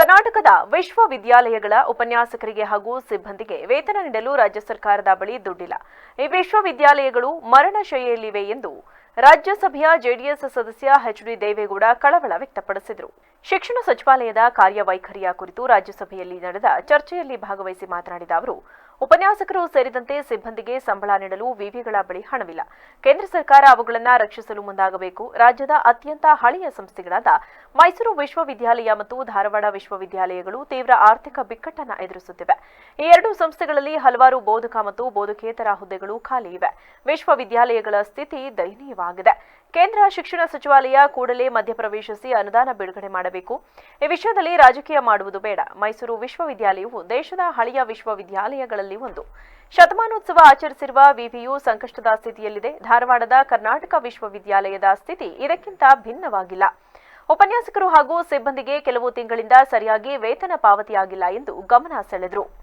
ಕರ್ನಾಟಕದ ವಿಶ್ವವಿದ್ಯಾಲಯಗಳ ಉಪನ್ಯಾಸಕರಿಗೆ ಹಾಗೂ ಸಿಬ್ಬಂದಿಗೆ ವೇತನ ನೀಡಲು ರಾಜ್ಯ ಸರ್ಕಾರದ ಬಳಿ ದುಡ್ಡಿಲ್ಲ. ಈ ವಿಶ್ವವಿದ್ಯಾಲಯಗಳು ಮರಣಶೈಲಿಯಲ್ಲಿವೆ ಎಂದು ರಾಜ್ಯಸಭೆಯ ಜೆಡಿಎಸ್ ಸದಸ್ಯ ಎಚ್ ಡಿ ದೇವೇಗೌಡ ಕಳವಳ ವ್ಯಕ್ತಪಡಿಸಿದರು. ಶಿಕ್ಷಣ ಸಚಿವಾಲಯದ ಕಾರ್ಯವೈಖರಿಯ ಕುರಿತು ರಾಜ್ಯಸಭೆಯಲ್ಲಿ ನಡೆದ ಚರ್ಚೆಯಲ್ಲಿ ಭಾಗವಹಿಸಿ ಮಾತನಾಡಿದ ಅವರು ಉಪನ್ಯಾಸಕರು ಸೇರಿದಂತೆ ಸಿಬ್ಬಂದಿಗೆ ಸಂಬಳ ನೀಡಲು ವಿವಿಗಳ ಬಳಿ ಹಣವಿಲ್ಲ. ಕೇಂದ್ರ ಸರ್ಕಾರ ಅವುಗಳನ್ನು ರಕ್ಷಿಸಲು ಮುಂದಾಗಬೇಕು. ರಾಜ್ಯದ ಅತ್ಯಂತ ಹಳೆಯ ಸಂಸ್ಥೆಗಳಾದ ಮೈಸೂರು ವಿಶ್ವವಿದ್ಯಾಲಯ ಮತ್ತು ಧಾರವಾಡ ವಿಶ್ವವಿದ್ಯಾಲಯಗಳು ತೀವ್ರ ಆರ್ಥಿಕ ಬಿಕ್ಕಟ್ಟನ್ನು ಎದುರಿಸುತ್ತಿವೆ. ಈ ಎರಡು ಸಂಸ್ಥೆಗಳಲ್ಲಿ ಹಲವಾರು ಬೋಧಕ ಮತ್ತು ಬೋಧಕೇತರ ಹುದ್ದೆಗಳು ಖಾಲಿ ಇವೆ. ವಿಶ್ವವಿದ್ಯಾಲಯಗಳ ಸ್ಥಿತಿ ದಯನೀಯವಾಗಿದೆ. ಕೇಂದ್ರ ಶಿಕ್ಷಣ ಸಚಿವಾಲಯ ಕೂಡಲೇ ಮಧ್ಯಪ್ರವೇಶಿಸಿ ಅನುದಾನ ಬಿಡುಗಡೆ ಮಾಡಬೇಕು. ಈ ವಿಷಯದಲ್ಲಿ ರಾಜಕೀಯ ಮಾಡುವುದು ಬೇಡ. ಮೈಸೂರು ವಿಶ್ವವಿದ್ಯಾಲಯವು ದೇಶದ ಹಳೆಯ ವಿಶ್ವವಿದ್ಯಾಲಯಗಳಲ್ಲಿ ಒಂದು. ಶತಮಾನೋತ್ಸವ ಆಚರಿಸಿರುವ ವಿವಿಯು ಸಂಕಷ್ಟದ ಸ್ಥಿತಿಯಲ್ಲಿದೆ. ಧಾರವಾಡದ ಕರ್ನಾಟಕ ವಿಶ್ವವಿದ್ಯಾಲಯದ ಸ್ಥಿತಿ ಇದಕ್ಕಿಂತ ಭಿನ್ನವಾಗಿಲ್ಲ. ಉಪನ್ಯಾಸಕರು ಹಾಗೂ ಸಿಬ್ಬಂದಿಗೆ ಕೆಲವು ತಿಂಗಳಿಂದ ಸರಿಯಾಗಿ ವೇತನ ಪಾವತಿಯಾಗಿಲ್ಲ ಎಂದು ಗಮನ ಸೆಳೆದರು.